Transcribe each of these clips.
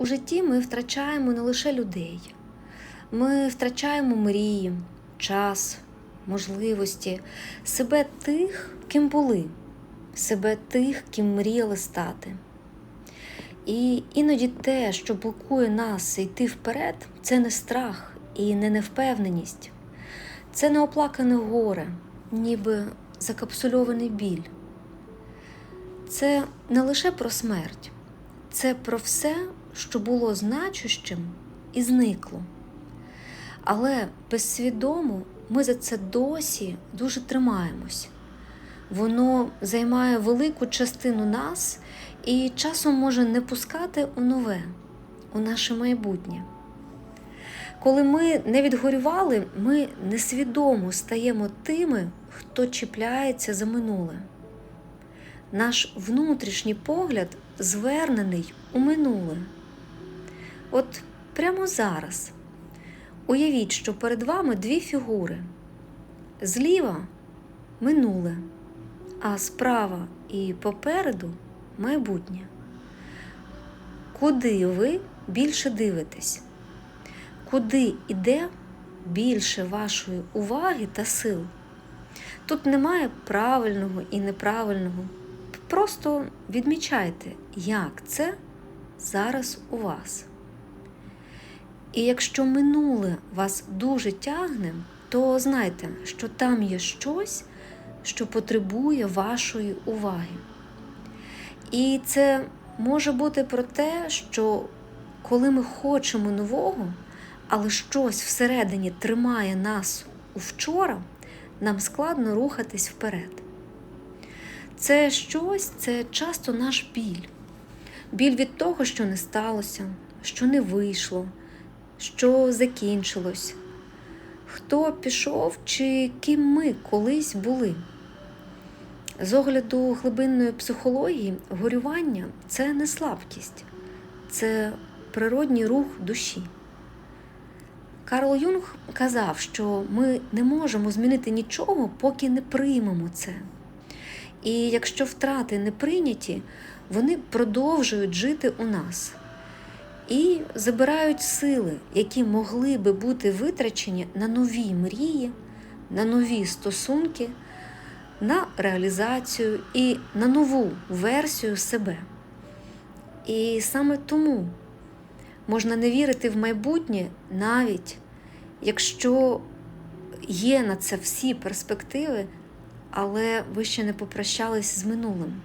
У житті ми втрачаємо не лише людей, ми втрачаємо мрії, час, можливості, себе тих, ким були, себе тих, ким мріяли стати. І іноді те, що блокує нас йти вперед, це не страх і не невпевненість, це неоплакане горе, ніби закапсульований біль. Це не лише про смерть, це про все, що було значущим і зникло. Але безсвідомо ми за це досі дуже тримаємось. Воно займає велику частину нас і часом може не пускати у нове, у наше майбутнє. Коли ми не відгорювали, ми несвідомо стаємо тими, хто чіпляється за минуле. Наш внутрішній погляд звернений у минуле. От прямо зараз уявіть, що перед вами дві фігури. Зліва минуле, а справа і попереду майбутнє. Куди ви більше дивитесь? Куди йде більше вашої уваги та сил? Тут немає правильного і неправильного. Просто відмічайте, як це зараз у вас. І якщо минуле вас дуже тягне, то знайте, що там є щось, що потребує вашої уваги. І це може бути про те, що коли ми хочемо нового, але щось всередині тримає нас у вчора, нам складно рухатись вперед. Це щось, це часто наш біль. Біль від того, що не сталося, що не вийшло, що закінчилось, хто пішов чи ким ми колись були. З огляду глибинної психології, горювання це не слабкість, це природній рух душі. Карл Юнг казав, що ми не можемо змінити нічого, поки не приймемо це. І якщо втрати не прийняті, вони продовжують жити у нас і забирають сили, які могли би бути витрачені на нові мрії, на нові стосунки, на реалізацію і на нову версію себе. І саме тому можна не вірити в майбутнє, навіть якщо є на це всі перспективи, але ви ще не попрощались з минулим.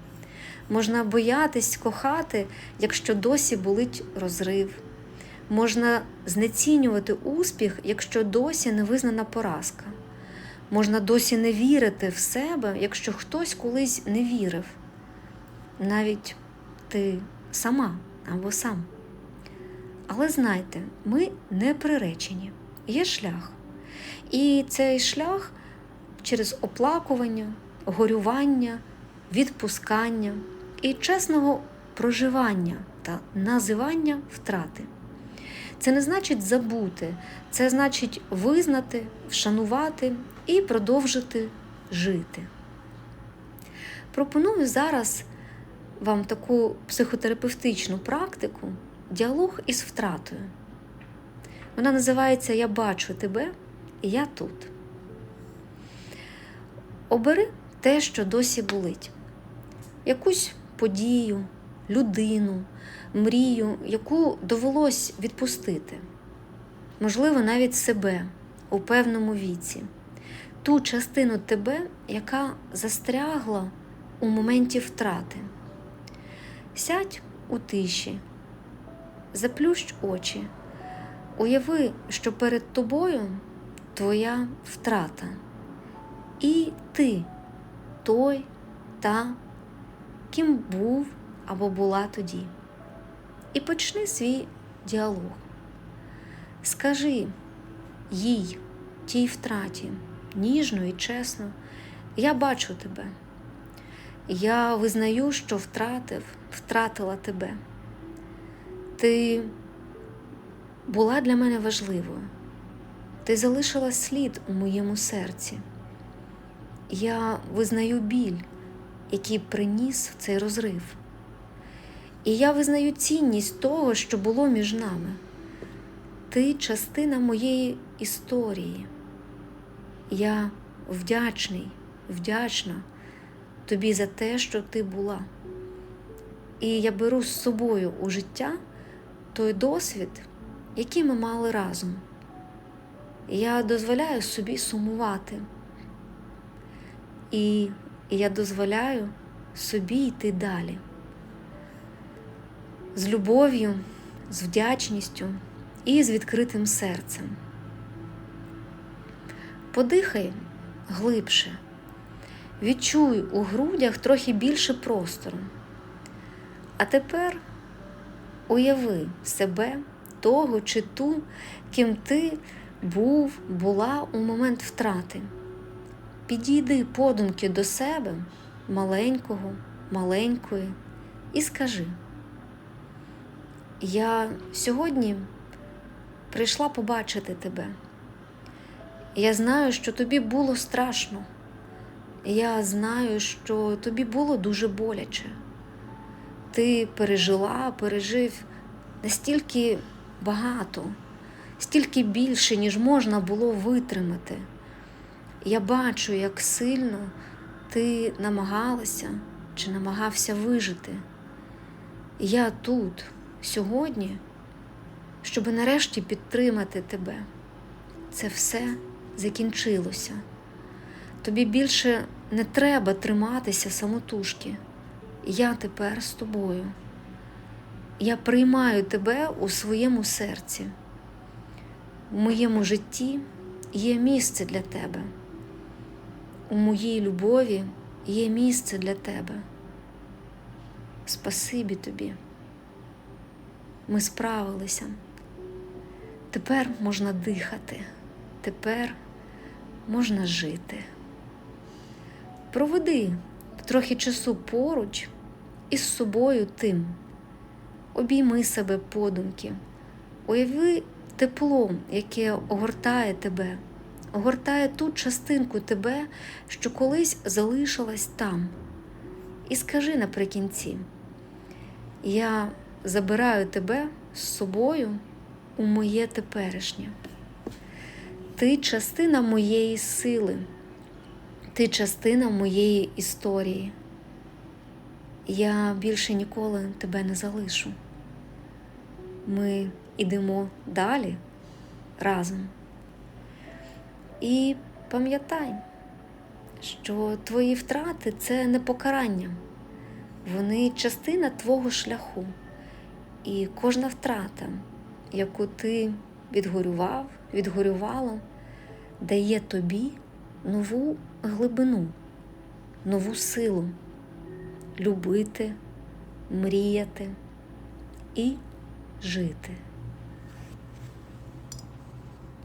Можна боятись кохати, якщо досі болить розрив. Можна знецінювати успіх, якщо досі не визнана поразка. Можна досі не вірити в себе, якщо хтось колись не вірив. Навіть ти сама або сам. Але знайте, ми не приречені, є шлях. І цей шлях через оплакування, горювання, відпускання і чесного проживання та називання втрати. Це не значить забути, це значить визнати, вшанувати і продовжити жити. Пропоную зараз вам таку психотерапевтичну практику діалог із втратою. Вона називається Я бачу тебе і я тут. Обери те, що досі болить, якусь подію, людину, мрію, яку довелось відпустити, можливо, навіть себе у певному віці, ту частину тебе, яка застрягла у моменті втрати. Сядь у тиші, заплющ очі, уяви, що перед тобою твоя втрата. І ти той та, ким був або була тоді. І почни свій діалог. Скажи їй, тій втраті, ніжно і чесно, я бачу тебе. Я визнаю, що втратив, втратила тебе. Ти була для мене важливою. Ти залишила слід у моєму серці. Я визнаю біль, який приніс цей розрив. І я визнаю цінність того, що було між нами. Ти частина моєї історії. Я вдячний, вдячна тобі за те, що ти була. І я беру з собою у життя той досвід, який ми мали разом. Я дозволяю собі сумувати. І я дозволяю собі йти далі. З любов'ю, з вдячністю і з відкритим серцем. Подихай глибше, відчуй у грудях трохи більше простору. А тепер уяви себе, того чи ту, ким ти був, була у момент втрати. Підійди подумки до себе, маленького, маленької, і скажи: Я сьогодні прийшла побачити тебе. Я знаю, що тобі було страшно. Я знаю, що тобі було дуже боляче. Ти пережила, пережив настільки багато, стільки більше, ніж можна було витримати. Я бачу, як сильно ти намагалася чи намагався вижити. Я тут сьогодні, щоб нарешті підтримати тебе. Це все закінчилося. Тобі більше не треба триматися самотужки. Я тепер з тобою. Я приймаю тебе у своєму серці. У моєму житті є місце для тебе. У моїй любові є місце для тебе. Спасибі тобі. Ми справилися. Тепер можна дихати, тепер можна жити. Проведи трохи часу поруч із собою тим. Обійми себе подумки, уяви тепло, яке огортає тебе, огортає ту частинку тебе, що колись залишилась там. І скажи наприкінці: я забираю тебе з собою у моє теперішнє. Ти частина моєї сили, ти частина моєї історії. Я більше ніколи тебе не залишу. Ми йдемо далі разом. І пам'ятай, що твої втрати це не покарання, вони частина твого шляху. І кожна втрата, яку ти відгорював, відгорювала, дає тобі нову глибину, нову силу любити, мріяти і жити.